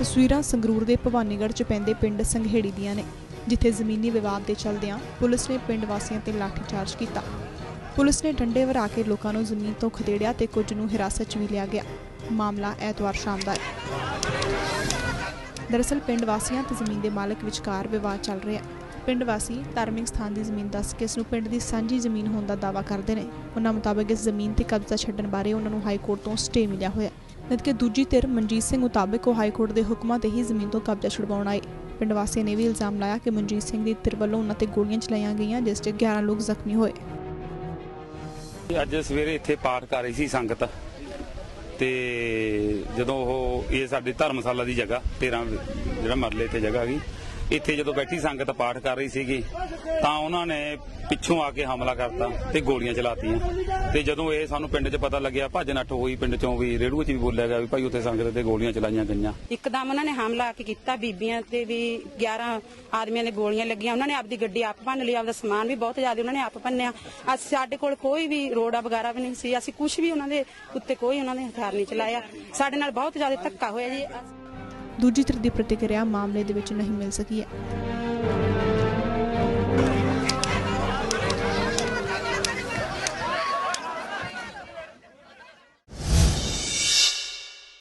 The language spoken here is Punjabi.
ਤਸਵੀਰਾਂ ਸੰਗਰੂਰ ਦੇ ਭਵਾਨੀਗੜ੍ਹ ਚ ਪੈਂਦੇ ਪਿੰਡ ਸੰਘੇੜੀ ਦੀਆਂ ਨੇ, ਜਿੱਥੇ ਜ਼ਮੀਨੀ ਵਿਵਾਦ ਦੇ ਚਲਦਿਆਂ ਪੁਲਿਸ ਨੇ ਪਿੰਡ ਵਾਸੀਆਂ ਤੇ ਲਾਠੀਚਾਰਜ ਕੀਤਾ। ਪੁਲਿਸ ਨੇ ਡੰਡੇ ਵਰਾ ਕੇ ਲੋਕਾਂ ਨੂੰ ਜ਼ਮੀਨ ਤੋਂ ਖਦੇੜਿਆ ਤੇ ਕੁਝ ਨੂੰ ਹਿਰਾਸਤ 'ਚ ਵੀ ਲਿਆ ਗਿਆ। ਮਾਮਲਾ ਐਤਵਾਰ ਸ਼ਾਮ ਦਾ ਹੈ। ਦਰਅਸਲ ਪਿੰਡ ਵਾਸੀਆਂ ਤੇ ਜ਼ਮੀਨ ਦੇ ਮਾਲਕ ਵਿਚਕਾਰ ਵਿਵਾਦ ਚੱਲ ਰਿਹਾ ਹੈ। ਪਿੰਡ ਵਾਸੀ ਧਾਰਮਿਕ ਸਥਾਨ ਦੀ ਜ਼ਮੀਨ ਦੱਸ ਕੇ ਇਸ ਨੂੰ ਪਿੰਡ ਦੀ ਸਾਂਝੀ ਜ਼ਮੀਨ ਹੋਣ ਦਾ ਦਾਅਵਾ ਕਰਦੇ ਨੇ। ਉਹਨਾਂ ਮੁਤਾਬਕ ਇਸ ਜ਼ਮੀਨ ਤੇ ਕਬਜ਼ਾ ਛੱਡਣ ਬਾਰੇ ਉਹਨਾਂ ਨੂੰ ਹਾਈ ਕੋਰਟ ਤੋਂ ਸਟੇ ਮਿਲਿਆ ਹੋਇਆ ਜਦਕਿ ਦੂਜੀ ਧਿਰ ਮਨਜੀਤ ਸਿੰਘ ਮੁਤਾਬਕ ਉਹ ਹਾਈ ਕੋਰਟ ਦੇ ਹੁਕਮਾਂ ਤੇ ਹੀ ਜ਼ਮੀਨ ਤੋਂ ਕਬਜ਼ਾ ਛੁਡਵਾਉਣ ਆਏ। ਪਿੰਡ ਵਾਸੀਆਂ ਨੇ ਵੀ ਇਲਜ਼ਾਮ ਲਾਇਆ ਕਿ ਮਨਜੀਤ ਸਿੰਘ ਦੀ ਧਿਰ ਵੱਲੋਂ ਉਹਨਾਂ ਤੇ ਗੋਲੀਆਂ ਚਲਾਈਆਂ ਗਈਆਂ, ਜਿਸ 'ਚ 11 ਲੋਕ ਜ਼ਖਮੀ ਹੋਏ। ਅੱਜ ਸਵੇਰੇ ਇੱਥੇ ਪਾਰਕ ਆ ਰਹੀ ਸੀ ਸੰਗਤ ਤੇ ਜਦੋਂ ਉਹ, ਇਹ ਸਾਡੇ ਧਰਮਸ਼ਾਲਾ ਦੀ ਜਗ੍ਹਾ 13 ਜਿਹੜਾ ਮਰਲੇ ਤੇ ਜਗ੍ਹਾ ਗਈ ਇੱਥੇ ਜਦੋਂ ਬੈਠੀ ਸੰਗਤ ਪਾਠ ਕਰ ਰਹੀ ਸੀਗੀ, ਤਾਂ ਉਹਨਾਂ ਨੇ ਪਿੱਛੋਂ ਆ ਕੇ ਹਮਲਾ ਕਰਤਾ ਤੇ ਗੋਲੀਆਂ ਚਲਾਤੀਆਂ। ਤੇ ਜਦੋਂ ਇਹ ਸਾਨੂੰ ਪਿੰਡ 'ਚ ਪਤਾ ਲੱਗਿਆ, ਭੱਜ ਨੱਠ ਹੋਈ ਪਿੰਡ 'ਚੋਂ ਵੀ, ਰੇੜੂਏ 'ਚ ਵੀ ਬੋਲਿਆ ਗਿਆ ਵੀ ਭਾਈ ਉੱਥੇ ਸੰਗਤ ਤੇ ਗੋਲੀਆਂ ਚਲਾਈਆਂ ਗਈਆਂ। ਇੱਕਦਮ ਉਹਨਾਂ ਨੇ ਹਮਲਾ ਆ ਕੇ ਕੀਤਾ, ਬੀਬੀਆਂ ਤੇ ਵੀ 11 ਆਦਮੀਆਂ ਦੇ ਗੋਲੀਆਂ ਲੱਗੀਆਂ। ਉਹਨਾਂ ਨੇ ਆਪਦੀ ਗੱਡੀ ਆਪ ਭੰਨ ਲਈ, ਆਪਦਾ ਸਮਾਨ ਵੀ ਬਹੁਤ ਜ਼ਿਆਦਾ ਉਹਨਾਂ ਨੇ ਆਪ ਭੰਨਿਆ। ਅਸੀਂ ਸਾਡੇ ਕੋਲ ਕੋਈ ਵੀ ਰੋੜਾ ਵਗੈਰਾ ਵੀ ਨਹੀਂ ਸੀ। ਅਸੀਂ ਕੁਝ ਵੀ ਉਹਨਾਂ ਦੇ ਉੱਤੇ ਕੋਈ ਉਹਨਾਂ ਨੇ ਹਥਿਆਰ ਨਹੀਂ ਚਲਾਇਆ। ਸਾਡੇ ਨਾਲ ਬਹੁਤ ਜ਼ਿਆਦਾ ਧੱਕਾ ਹੋਇਆ ਜੀ। ਦੂਜੀ ਧਿਰ ਦੀ ਪ੍ਰਤੀਕਿਰਿਆ ਮਾਮਲੇ ਦੇ ਵਿੱਚ ਨਹੀਂ ਮਿਲ ਸਕੀ ਹੈ।